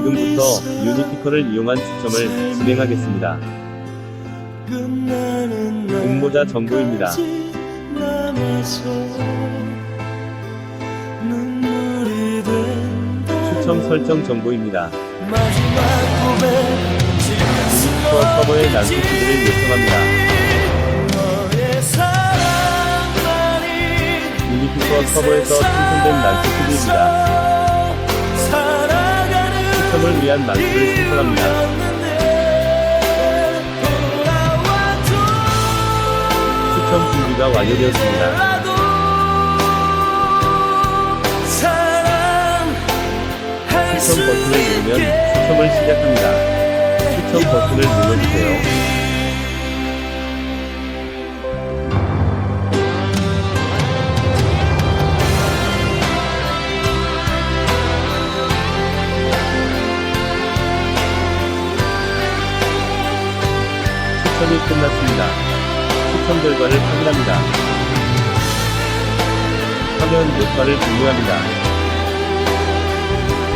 지금부터 유니피커를 이용한 추첨을 진행하겠습니다. 응모자 정보입니다. 추첨 설정 정보입니다. 유니피커 서버의 난수 TV를 요청합니다. 유니피커 서버에서 생성된 난수 TV입니다. 추첨을 위한 난수를 신청합니다. 추첨 준비가 완료되었습니다. 추첨 버튼을 누르면 추첨을 시작합니다. 추첨 버튼을 눌러주세요. 추첨이 끝났습니다. 추첨 결과를 확인합니다. 화면 녹화를 종료합니다.